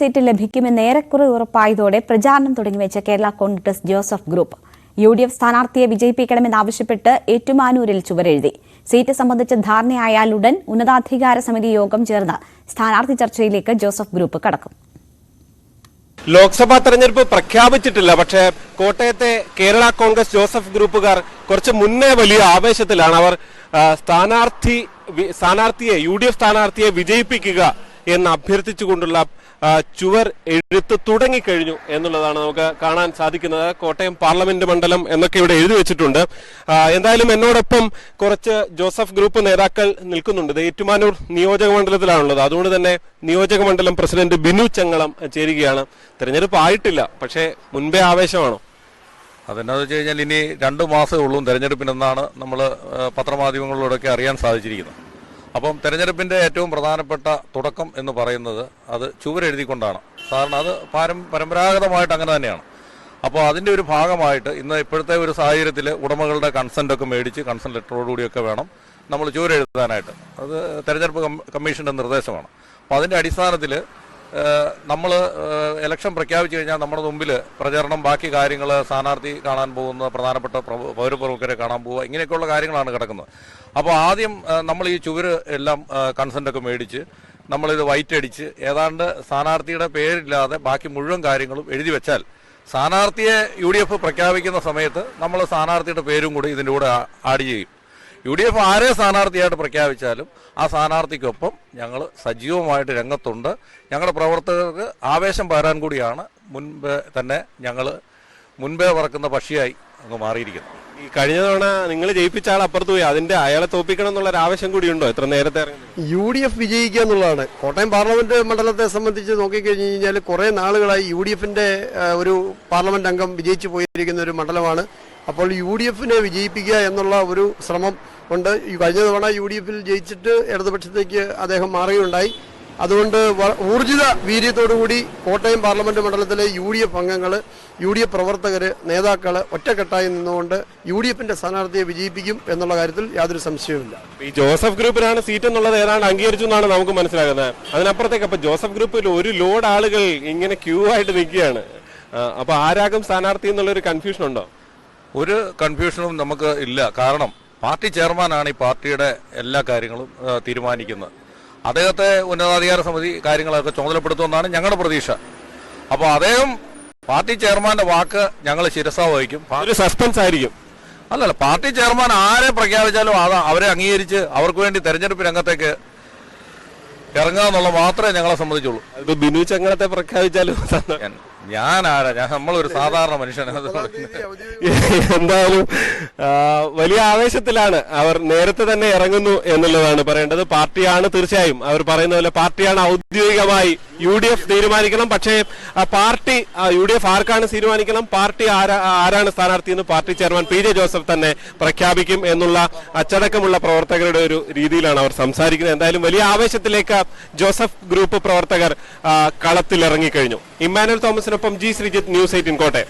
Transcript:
Seat ലഭിക്കുമെന്ന് ഏറെക്കുറെ ഉറപ്പായതോടെ പ്രചാരണം തുടങ്ങിവെച്ച Kerala Congress Joseph group. U D F സ്ഥാനാർത്ഥിയെ വിജയിപ്പിക്കണമെന്നാവശ്യപ്പെട്ട് ഏറ്റുമാനൂരിൽ ചുവരെഴുതി. സീറ്റ് സംബന്ധിച്ച ധാരണയായാലുടൻ ഉന്നതാധികാര സമിതി യോഗം ചേർന്ന് സ്ഥാനാർത്ഥി ചർച്ചയിലേക്ക് ജോസഫ് ഗ്രൂപ്പ് കടക്കും. ലോക്സഭാ തെരഞ്ഞെടുപ്പ് പ്രഖ്യാപിച്ചിട്ടില്ല പക്ഷേ കോട്ടയത്തെ കേരള കോൺഗ്രസ് ജോസഫ് ഗ്രൂപ്പുകാർ കുറച്ച് മുന്നേ വലിയ ആവേശത്തിലാണ്. അവർ സ്ഥാനാർത്ഥി സ്ഥാനാർത്ഥിയെ യു ഡി എഫ് സ്ഥാനാർത്ഥിയെ വിജയിപ്പിക്കുക എന്ന് അഭ്യർത്ഥിച്ചുകൊണ്ടുള്ള ചുവർ എഴുത്ത് തുടങ്ങിക്കഴിഞ്ഞു എന്നുള്ളതാണ് നമുക്ക് കാണാൻ സാധിക്കുന്നത്. കോട്ടയം പാർലമെന്റ് മണ്ഡലം എന്നൊക്കെ ഇവിടെ എഴുതി വെച്ചിട്ടുണ്ട്. എന്തായാലും എന്നോടൊപ്പം കുറച്ച് ജോസഫ് ഗ്രൂപ്പ് നേതാക്കൾ നിൽക്കുന്നുണ്ട്. ഇത് ഏറ്റുമാനൂർ നിയോജക മണ്ഡലത്തിലാണുള്ളത്. അതുകൊണ്ട് തന്നെ നിയോജക മണ്ഡലം പ്രസിഡന്റ് ബിനു ചങ്ങളം ചേരുകയാണ്. തെരഞ്ഞെടുപ്പ് ആയിട്ടില്ല പക്ഷേ മുൻപേ ആവേശമാണോ? അതെന്നാന്ന് വെച്ച് കഴിഞ്ഞാൽ ഇനി രണ്ടു മാസമേ ഉള്ളൂ തെരഞ്ഞെടുപ്പിനെന്നാണ് നമ്മൾ പത്രമാധ്യമങ്ങളിലൂടെയൊക്കെ അറിയാൻ സാധിച്ചിരിക്കുന്നത്. അപ്പം തെരഞ്ഞെടുപ്പിന്റെ ഏറ്റവും പ്രധാനപ്പെട്ട തുടക്കം എന്ന് പറയുന്നത് അത് ചുവരെഴുതിക്കൊണ്ടാണ്. സാധാരണ അത് പാരം പരമ്പരാഗതമായിട്ട് അങ്ങനെ തന്നെയാണ്. അപ്പോൾ അതിന്റെ ഒരു ഭാഗമായിട്ട് ഇന്ന് ഇപ്പോഴത്തെ ഒരു സാഹചര്യത്തിൽ ഉടമകളുടെ കൺസെന്റ് ഒക്കെ മേടിച്ച് കൺസെന്റ് ലെറ്ററോടുകൂടിയൊക്കെ വേണം നമ്മൾ ചുവരെഴുതാനായിട്ട്. അത് തെരഞ്ഞെടുപ്പ് കമ്മീഷന്റെ നിർദ്ദേശമാണ്. അപ്പോൾ അതിന്റെ അടിസ്ഥാനത്തിൽ നമ്മൾ ഇലക്ഷൻ പ്രഖ്യാപിച്ചു കഴിഞ്ഞാൽ നമ്മുടെ മുമ്പിൽ പ്രചരണം ബാക്കി കാര്യങ്ങൾ സ്ഥാനാർത്ഥി കാണാൻ പോകുന്ന പ്രധാനപ്പെട്ട പൗരപ്രമുഖരെ കാണാൻ പോവുക ഇങ്ങനെയൊക്കെയുള്ള കാര്യങ്ങളാണ് കിടക്കുന്നത്. അപ്പോൾ ആദ്യം നമ്മൾ ഈ ചുവര് എല്ലാം കൺസെന്റൊക്കെ മേടിച്ച് നമ്മളിത് വൈറ്റ് അടിച്ച് ഏതാണ്ട് സ്ഥാനാർത്ഥിയുടെ പേരില്ലാതെ ബാക്കി മുഴുവൻ കാര്യങ്ങളും എഴുതി വെച്ചാൽ സ്ഥാനാർത്ഥിയെ യു പ്രഖ്യാപിക്കുന്ന സമയത്ത് നമ്മൾ സ്ഥാനാർത്ഥിയുടെ പേരും കൂടി ഇതിന്റെ കൂടെ ആഡ് ചെയ്യും. യു ഡി എഫ് ആരെ സ്ഥാനാർത്ഥിയായിട്ട് പ്രഖ്യാപിച്ചാലും ആ സ്ഥാനാർത്ഥിക്കൊപ്പം ഞങ്ങൾ സജീവമായിട്ട് രംഗത്തുണ്ട്. ഞങ്ങളുടെ പ്രവർത്തകർക്ക് ആവേശം പകരാൻ കൂടിയാണ് മുൻപേ തന്നെ ഞങ്ങൾ മുൻപേ പറക്കുന്ന പക്ഷിയായി അങ്ങ് മാറിയിരിക്കുന്നു ഈ കഴിഞ്ഞ തവണ നിങ്ങൾ ജയിപ്പിച്ച ആൾ അപ്പുറത്ത് പോയി. അതിന്റെ അയാളെ തോപ്പിക്കണം എന്നുള്ള ഒരു ആവശ്യം കൂടി ഉണ്ടോ? എത്ര നേരത്തെ യു ഡി എഫ് വിജയിക്കുക എന്നുള്ളതാണ്. കോട്ടയം പാർലമെന്റ് മണ്ഡലത്തെ സംബന്ധിച്ച് നോക്കിക്കഴിഞ്ഞ് കഴിഞ്ഞാൽ കുറെ നാളുകളായി യു ഡി എഫിന്റെ ഒരു പാർലമെന്റ് അംഗം വിജയിച്ചു പോയിരിക്കുന്ന ഒരു മണ്ഡലമാണ്. അപ്പോൾ യു ഡി എഫിനെ വിജയിപ്പിക്കുക എന്നുള്ള ഒരു ശ്രമം ഉണ്ട്. ഈ കഴിഞ്ഞ തവണ യു ഡി എഫിൽ ജയിച്ചിട്ട് ഇടതുപക്ഷത്തേക്ക് അദ്ദേഹം മാറുകയുണ്ടായി. അതുകൊണ്ട് ഊർജിത വീര്യത്തോടുകൂടി കോട്ടയം പാർലമെന്റ് മണ്ഡലത്തിലെ യു ഡി എഫ് അംഗങ്ങൾ യു ഡി എഫ് പ്രവർത്തകർ നേതാക്കൾ ഒറ്റക്കെട്ടായി നിന്നുകൊണ്ട് യു ഡി എഫിന്റെ സ്ഥാനാർത്ഥിയെ വിജയിപ്പിക്കും എന്നുള്ള കാര്യത്തിൽ യാതൊരു സംശയവുമില്ല. ഈ ജോസഫ് ഗ്രൂപ്പിനാണ് സീറ്റ് എന്നുള്ളത് ഏതാണ്ട് അംഗീകരിച്ചു എന്നാണ് നമുക്ക് മനസ്സിലാകുന്നത്. അതിനപ്പുറത്തേക്ക് അപ്പൊ ജോസഫ് ഗ്രൂപ്പിൽ ഒരു ലോഡ് ആളുകൾ ഇങ്ങനെ ക്യൂ ആയിട്ട് നിൽക്കുകയാണ്. അപ്പൊ ആരാകും സ്ഥാനാർത്ഥി എന്നുള്ളൊരു കൺഫ്യൂഷൻ ഉണ്ടോ? ഒരു കൺഫ്യൂഷനും നമുക്ക് ഇല്ല. കാരണം പാർട്ടി ചെയർമാനാണ് ഈ പാർട്ടിയുടെ എല്ലാ കാര്യങ്ങളും തീരുമാനിക്കുന്നത്. അദ്ദേഹത്തെ ഉന്നതാധികാര സമിതി കാര്യങ്ങളൊക്കെ ചുമതലപ്പെടുത്തുമെന്നാണ് ഞങ്ങളുടെ പ്രതീക്ഷ. അപ്പോൾ അദ്ദേഹം പാർട്ടി ചെയർമാന്റെ വാക്ക് ഞങ്ങൾ ശിരസ വഹിക്കും. ഒരു സസ്പെൻസ് ആയിരിക്കും. അല്ലല്ല പാർട്ടി ചെയർമാൻ ആരെ പ്രഖ്യാപിച്ചാലും അത് അവരെ അംഗീകരിച്ച് അവർക്ക് വേണ്ടി തെരഞ്ഞെടുപ്പ് രംഗത്തേക്ക് ഇറങ്ങുക എന്നുള്ള മാത്രമേ ഞങ്ങളെ സംബന്ധിച്ചുള്ളൂ. ബിനു ചങ്ങലത്തെ പ്രഖ്യാപിച്ചാലും ഞാനാരാ? ഞാൻ നമ്മളൊരു സാധാരണ മനുഷ്യനാണ് എന്തായാലും വലിയ ആവേശത്തിലാണ് അവർ നേരത്തെ തന്നെ ഇറങ്ങുന്നു എന്നുള്ളതാണ് പറയേണ്ടത്. പാർട്ടിയാണ് തീർച്ചയായും അവർ പറയുന്ന പോലെ പാർട്ടിയാണ് ഔദ്യോഗികമായി യു ഡി എഫ് തീരുമാനിക്കണം. പക്ഷേ ആ പാർട്ടി യു ഡി എഫ് ആർക്കാണ് തീരുമാനിക്കണം? പാർട്ടി ആരാണ് സ്ഥാനാർത്ഥി എന്ന് party chairman P J Joseph തന്നെ പ്രഖ്യാപിക്കും എന്നുള്ള അച്ചടക്കമുള്ള പ്രവർത്തകരുടെ ഒരു രീതിയിലാണ് അവർ സംസാരിക്കുന്നത്. എന്തായാലും വലിയ ആവേശത്തിലേക്ക് ജോസഫ് ഗ്രൂപ്പ് പ്രവർത്തകർ കളത്തിലിറങ്ങിക്കഴിഞ്ഞു. Immanuel തോമസിനൊപ്പം G Sreejith news eighteen Kottayam.